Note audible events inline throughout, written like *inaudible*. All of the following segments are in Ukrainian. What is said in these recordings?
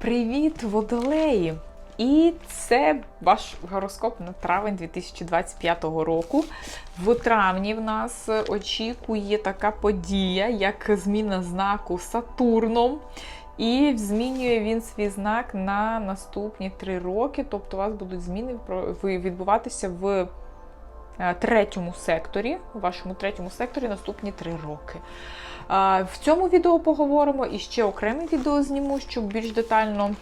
Привіт, водолеї! І це ваш гороскоп на травень 2025 року. В травні в нас очікує така подія, як зміна знаку Сатурном. І змінює він свій знак на наступні три роки. Тобто у вас будуть зміни відбуватися в третьому секторі, у вашому третьому секторі наступні три роки. В цьому відео поговоримо і ще окреме відео зніму, щоб більш детально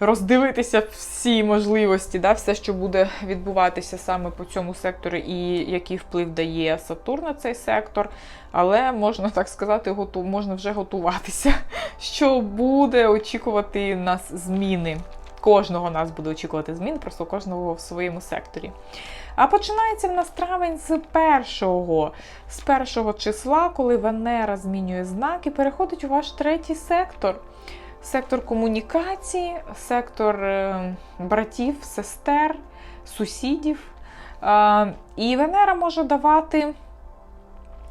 роздивитися всі можливості, да, все, що буде відбуватися саме по цьому сектору, і який вплив дає Сатурн на цей сектор. Але можна так сказати, можна вже готуватися, *laughs* що буде очікувати нас зміни. Кожного нас буде очікувати змін, просто кожного в своєму секторі. А починається в нас травень з першого, з першого числа, коли Венера змінює знак і переходить у ваш третій сектор. Сектор комунікації, сектор е, братів, сестер, сусідів. І Венера може давати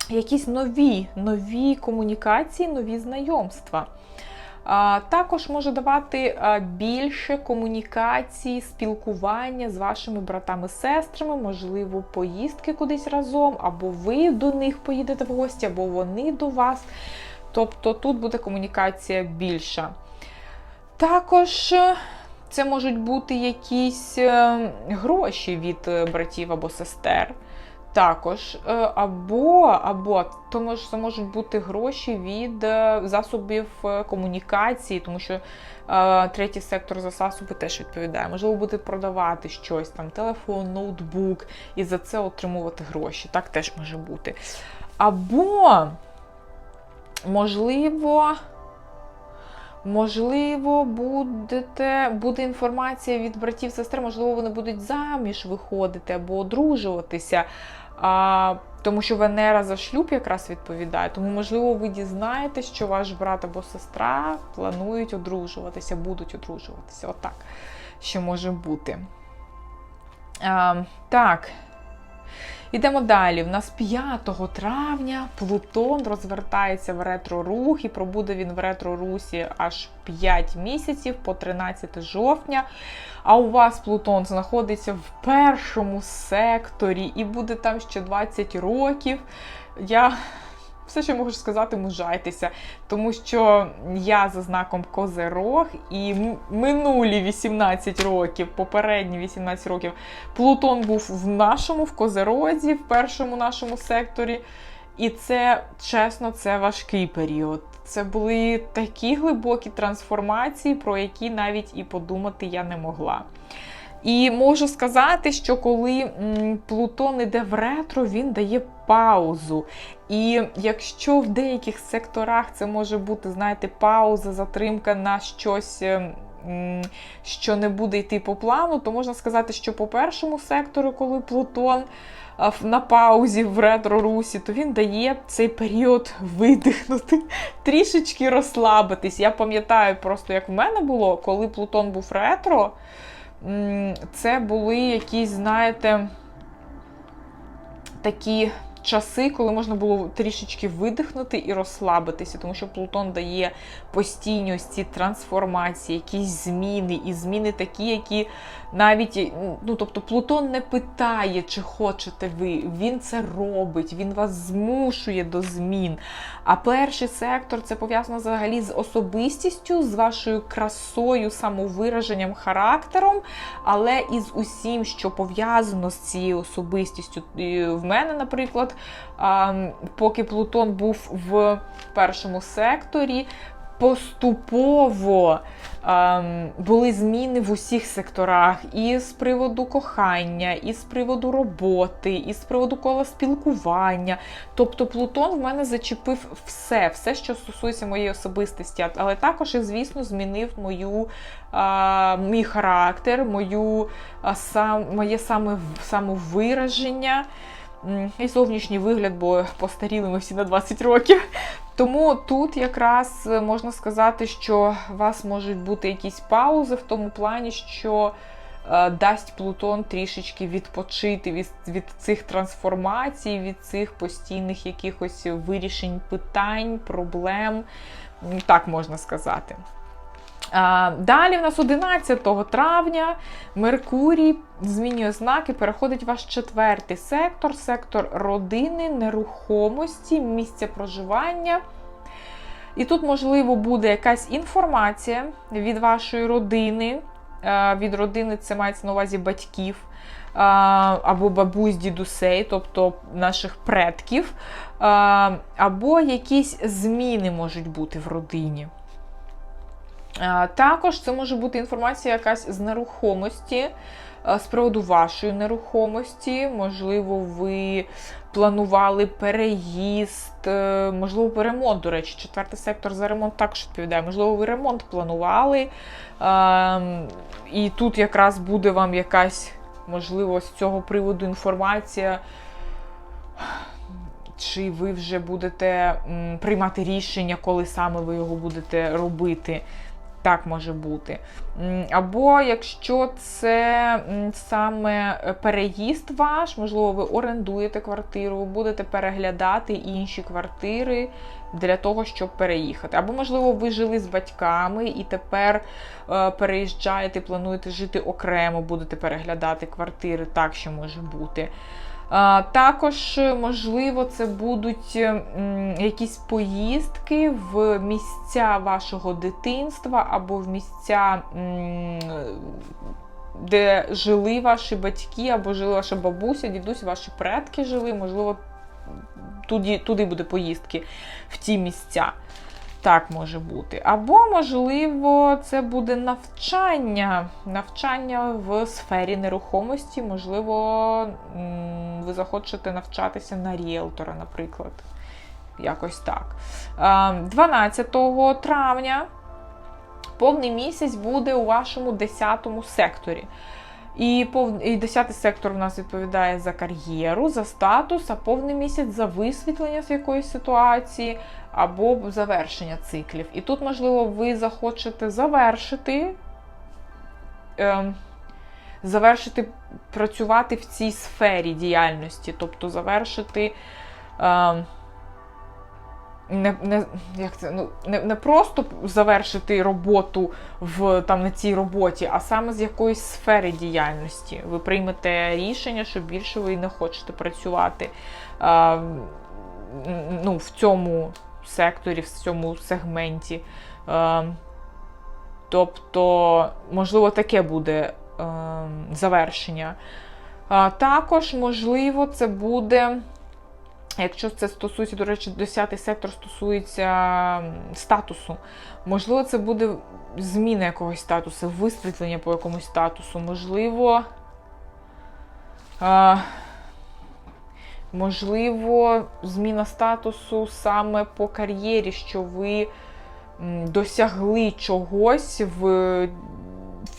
якісь нові, нові комунікації, нові знайомства. Також може давати більше комунікації, спілкування з вашими братами-сестрами, можливо, поїздки кудись разом, або ви до них поїдете в гості, або вони до вас. Тобто тут буде комунікація більша. Також е, це можуть бути якісь е, гроші від е, братів або сестер. Також, або або то це можуть бути гроші від засобів комунікації, тому що е, третій сектор за засоби теж відповідає. Можливо, буде продавати щось, там телефон, ноутбук, і за це отримувати гроші. Так теж може бути. Або, можливо, Можливо, будете, буде інформація від братів сестер, можливо, вони будуть заміж виходити або одружуватися. А, Тому що Венера за шлюб якраз відповідає. Тому, можливо, ви дізнаєтесь, що ваш брат або сестра планують одружуватися, будуть одружуватися. Отак, що може бути. А, Так. Йдемо далі. У нас 5 травня Плутон розвертається в ретро-рух і пробуде він в ретро-русі аж 5 місяців по 13 жовтня. А у вас Плутон знаходиться в першому секторі і буде там ще 20 років. Я все, що можу сказати, мужайтеся. Тому що я за знаком Козерог і минулі 18 років, попередні 18 років, Плутон був в нашому, в Козерозі, в першому нашому секторі. І це, чесно, це важкий період. Це були такі глибокі трансформації, про які навіть і подумати я не могла. І можу сказати, що коли Плутон іде в ретро, він дає паузу. І якщо в деяких секторах це може бути, знаєте, пауза, затримка на щось. Ем, що не буде йти по плану, то можна сказати, що по першому сектору, коли Плутон на паузі в ретро-русі, то він дає цей період видихнути, *laughs* трішечки розслабитись. Я пам'ятаю просто, як в мене було, коли Плутон був ретро це були якісь, знаєте, такі часи, коли можна було трішечки видихнути і розслабитися, тому що Плутон дає постійні ось ці трансформації, якісь зміни, і зміни такі, які навіть ну тобто Плутон не питає, чи хочете ви. Він це робить, він вас змушує до змін. А перший сектор це пов'язано взагалі з особистістю, з вашою красою, самовираженням, характером, але і з усім, що пов'язано з цією особистістю. В мене, наприклад, поки Плутон був в першому секторі, поступово були зміни в усіх секторах, і з приводу кохання, і з приводу роботи, і з приводу кола спілкування. Тобто Плутон в мене зачепив все, все, що стосується моєї особистості, але також, і, звісно, змінив мою, мій характер, мою, сам, моє саме, самовираження і зовнішній вигляд, бо постаріли ми всі на 20 років. Тому тут якраз можна сказати, що у вас можуть бути якісь паузи в тому плані, що е, дасть Плутон трішечки відпочити від, від цих трансформацій, від цих постійних якихось вирішень питань, проблем, так можна сказати. Далі в нас 11 травня Меркурій змінює знаки, переходить в ваш четвертий сектор, сектор родини, нерухомості, місця проживання. І тут, можливо, буде якась інформація від вашої родини. Від родини це мається на увазі батьків або бабусь, дідусей, тобто наших предків, або якісь зміни можуть бути в родині. Е, Також це може бути інформація якась з нерухомості, е, з приводу вашої нерухомості. Можливо, ви планували переїзд, е, можливо, ремонт, до речі, четвертий сектор за ремонт також відповідає. Можливо, ви ремонт планували. е, І тут якраз буде вам якась, можливо, з цього приводу інформація. Чи ви вже будете приймати рішення, коли саме ви його будете робити? Так може бути. Або якщо це саме переїзд ваш, можливо, ви орендуєте квартиру, будете переглядати інші квартири для того, щоб переїхати. Або, можливо, ви жили з батьками і тепер е, переїжджаєте, плануєте жити окремо, будете переглядати квартири, так що може бути. Також, можливо, це будуть якісь поїздки в місця вашого дитинства або в місця, де жили ваші батьки, або жили ваша бабуся, дідусь, ваші предки жили. Можливо, туди, туди буде поїздки в ті місця. Так може бути. Або, можливо, це буде навчання. Навчання в сфері нерухомості. Можливо, ви захочете навчатися на ріелтора, наприклад. Якось так. 12 травня повний місяць буде у вашому 10 секторі. І пов... і 10 сектор у нас відповідає за кар'єру, за статус, а повний місяць за висвітлення з якоїсь ситуації або завершення циклів. І тут, можливо, ви захочете завершити, е, завершити працювати в цій сфері діяльності, тобто завершити. Е, не не, як це, ну, не, не просто завершити роботу в, там, на цій роботі, а саме з якоїсь сфери діяльності. Ви приймете рішення, що більше ви не хочете працювати а, ну, в цьому секторі, в цьому сегменті. А, тобто, можливо, таке буде а, завершення. А, також, можливо, це буде. Якщо це стосується, до речі, 10 сектор стосується статусу, можливо, це буде зміна якогось статусу, висвітлення по якомусь статусу, можливо, а, можливо, зміна статусу саме по кар'єрі, що ви досягли чогось в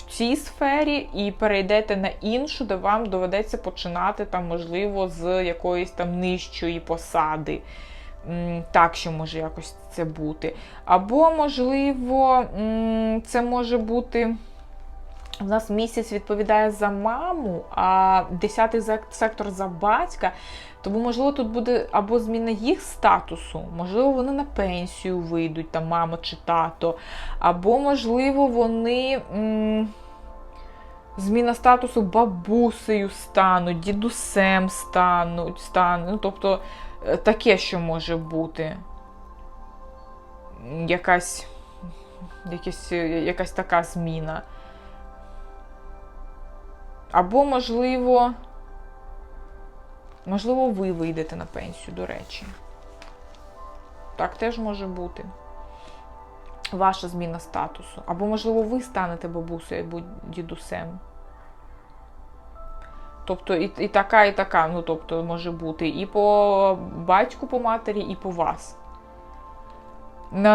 в цій сфері і перейдете на іншу, де вам доведеться починати там, можливо, з якоїсь там нижчої посади. Так, що може якось це бути. Або, можливо, це може бути. У нас місяць відповідає за маму, а 10-й сектор за батька. Тому, можливо, тут буде або зміна їх статусу, можливо, вони на пенсію вийдуть, там мама чи тато, або, можливо, вони. М Зміна статусу бабусею стануть, дідусем стануть, стануть. Ну, тобто е, таке, що може бути. Якась, якась, е, якась така зміна. Або, можливо, можливо, ви вийдете на пенсію, до речі. Так теж може бути. Ваша зміна статусу. Або, можливо, ви станете бабусею або дідусем. Тобто і і така, і така, ну тобто, може бути і по батьку, по матері, і по вас.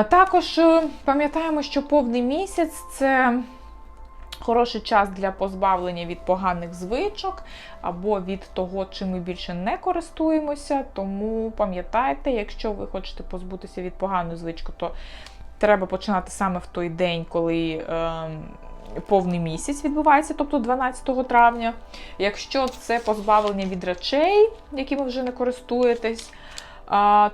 Також е, пам'ятаємо, що повний місяць це хороший час для позбавлення від поганих звичок або від того, чим ми більше не користуємося. Тому пам'ятайте, якщо ви хочете позбутися від поганої звички, то треба починати саме в той день, коли. Е повний місяць відбувається, тобто 12 травня. Якщо це позбавлення від речей, якими вже не користуєтесь,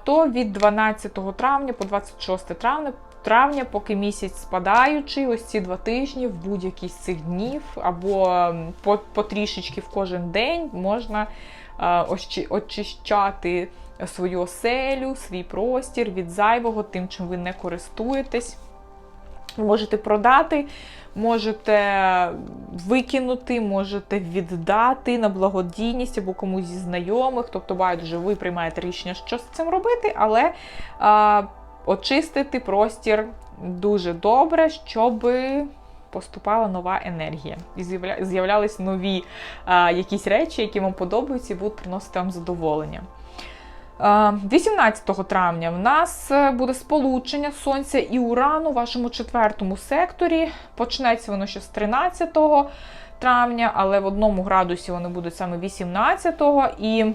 то від 12 травня по 26 травня. Травня, поки місяць спадаючий, ось ці два тижні в будь-який з цих днів, або потрішечки в кожен день можна е, очищати свою оселю, свій простір від зайвого, тим, чим ви не користуєтесь. Можете продати, можете викинути, можете віддати на благодійність або комусь зі знайомих. Тобто, байдуже, ви приймаєте рішення, що з цим робити, але а, очистити простір дуже добре, щоб поступала нова енергія. І з'явля- з'являлись нові а, якісь речі, які вам подобаються і будуть приносити вам задоволення. Е, 18 травня в нас е, буде сполучення Сонця і Урану у вашому четвертому секторі. Почнеться воно ще з 13 травня, але в одному градусі вони будуть саме 18-го. І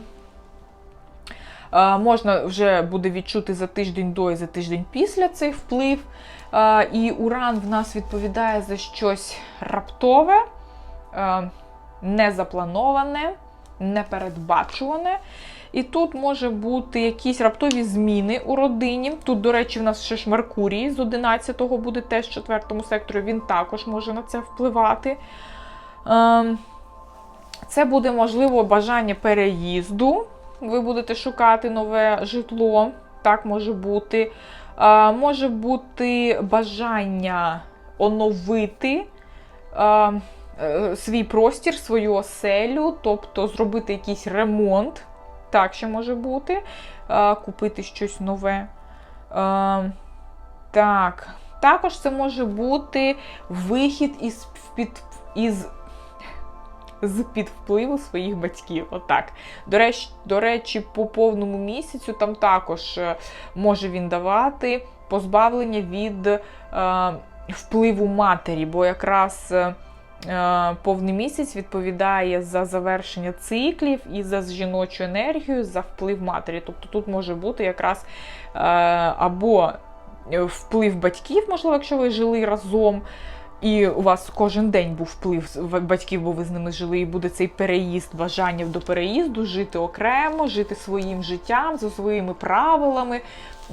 можна вже буде відчути за тиждень до і за тиждень після цей вплив. Е, І Уран в нас відповідає за щось раптове, е, незаплановане, непередбачуване. І тут може бути якісь раптові зміни у родині. Тут, до речі, в нас ще ж Меркурій з 11-го буде теж в четвертому секторі, він також може на це впливати. Ем, Це буде, можливо, бажання переїзду. Ви будете шукати нове житло. Так може бути. Е, Може бути бажання оновити. е, е, Свій простір, свою оселю, тобто зробити якийсь ремонт так ще може бути. Е, Купити щось нове. Е, Так. Також це може бути вихід із під із. З під впливу своїх батьків. Отак. До речі, до речі, по повному місяцю там також е, може він давати позбавлення від е, впливу матері, бо якраз е, Е, повний місяць відповідає за завершення циклів і за жіночу енергію, за вплив матері. Тобто тут може бути якраз або вплив батьків, можливо, якщо ви жили разом. І у вас кожен день був вплив батьків, бо ви з ними жили, і буде цей переїзд, бажання до переїзду, жити окремо, жити своїм життям за своїми правилами,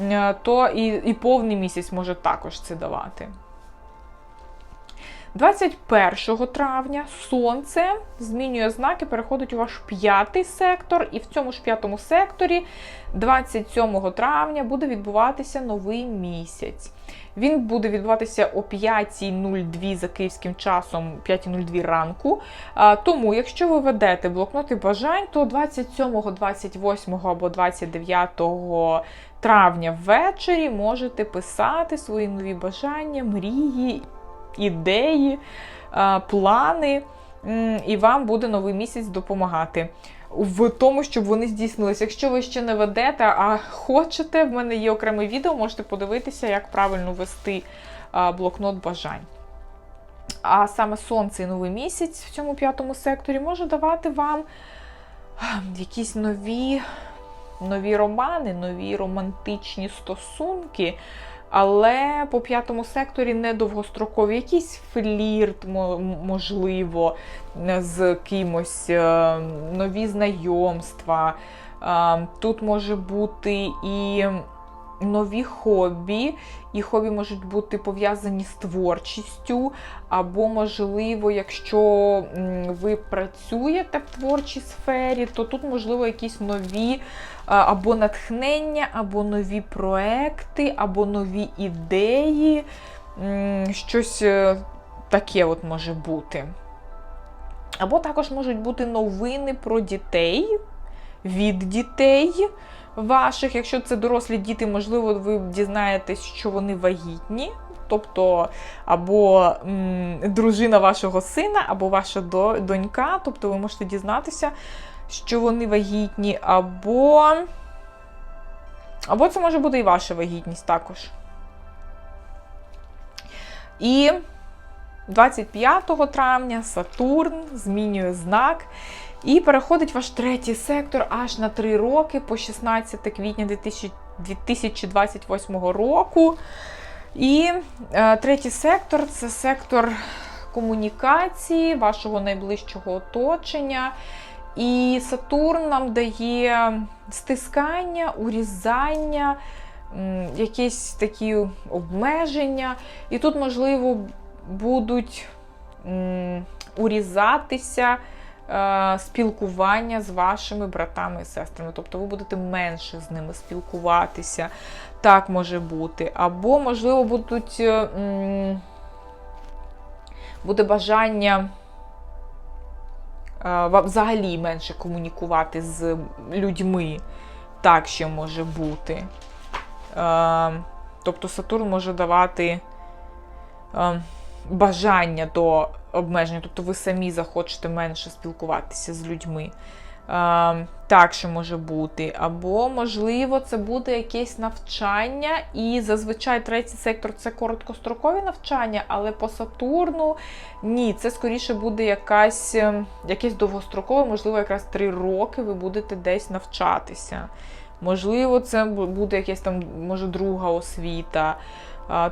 е, то і, і повний місяць може також це давати. 21 травня сонце змінює знаки, переходить у ваш п'ятий сектор, і в цьому ж п'ятому секторі 27 травня буде відбуватися новий місяць. Він буде відбуватися о 5.02 за київським часом, 5.02 ранку. Тому, якщо ви ведете блокноти бажань, то 27, 28 або 29 травня ввечері можете писати свої нові бажання, мрії ідеї, плани, і вам буде новий місяць допомагати. В тому, щоб вони здійснилися. Якщо ви ще не ведете, а хочете, в мене є окреме відео, можете подивитися, як правильно вести блокнот бажань. А саме сонце і новий місяць в цьому п'ятому секторі може давати вам якісь нові, нові романи, нові романтичні стосунки. Але по п'ятому секторі не довгострокові, якийсь флірт, можливо, з кимось, е, нові знайомства. Е, тут може бути і нові хобі, і хобі можуть бути пов'язані з творчістю, або, можливо, якщо ви працюєте в творчій сфері, то тут, можливо, якісь нові або натхнення, або нові проекти, або нові ідеї. Щось е, таке от може бути. Або також можуть бути новини про дітей від дітей ваших. Якщо це дорослі діти, можливо, ви дізнаєтесь, що вони вагітні. Тобто, або м, дружина вашого сина, або ваша донька, тобто ви можете дізнатися, що вони вагітні, або. Або це може бути і ваша вагітність також. І 25 травня Сатурн змінює знак і переходить ваш третій сектор аж на 3 роки по 16 квітня 2028 року. І е, третій сектор це сектор комунікації, вашого найближчого оточення. І Сатурн нам дає стискання, урізання, якісь такі обмеження. І тут, можливо, будуть урізатися спілкування з вашими братами і сестрами. Тобто ви будете менше з ними спілкуватися. Так може бути. Або, можливо, будуть. е, Буде бажання е, взагалі менше комунікувати з людьми. Так ще може бути. Е, Тобто Сатурн може давати е, бажання до обмеження, тобто ви самі захочете менше спілкуватися з людьми. Так ще може бути. Або, можливо, це буде якесь навчання, і зазвичай третій сектор це короткострокові навчання, але по Сатурну ні, це скоріше буде якась, е, якесь довгострокове, можливо, якраз три роки ви будете десь навчатися. Можливо, це буде якась там, може, друга освіта.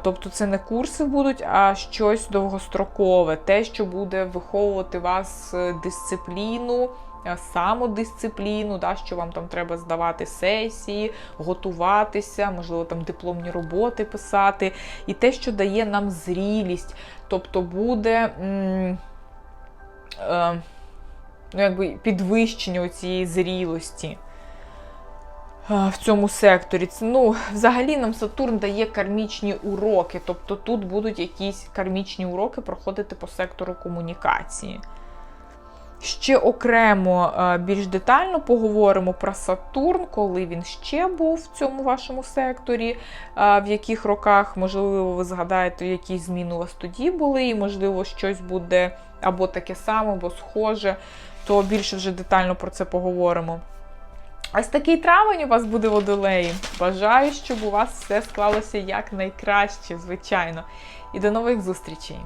Тобто це не курси будуть, а щось довгострокове, те, що буде виховувати вас е, дисципліну, е, самодисципліну, да, що вам там треба здавати сесії, готуватися, можливо, там дипломні роботи писати, і те, що дає нам зрілість. Тобто буде м, е, ну, якби підвищення цієї зрілості в цьому секторі. Ну, взагалі нам Сатурн дає кармічні уроки, тобто тут будуть якісь кармічні уроки проходити по сектору комунікації. Ще окремо більш детально поговоримо про Сатурн, коли він ще був в цьому вашому секторі, в яких роках, можливо, ви згадаєте, які зміни у вас тоді були, і, можливо, щось буде або таке саме, або схоже, то більше вже детально про це поговоримо. Ось такий травень у вас буде водолеї. Бажаю, щоб у вас все склалося якнайкраще, звичайно. І до нових зустрічей!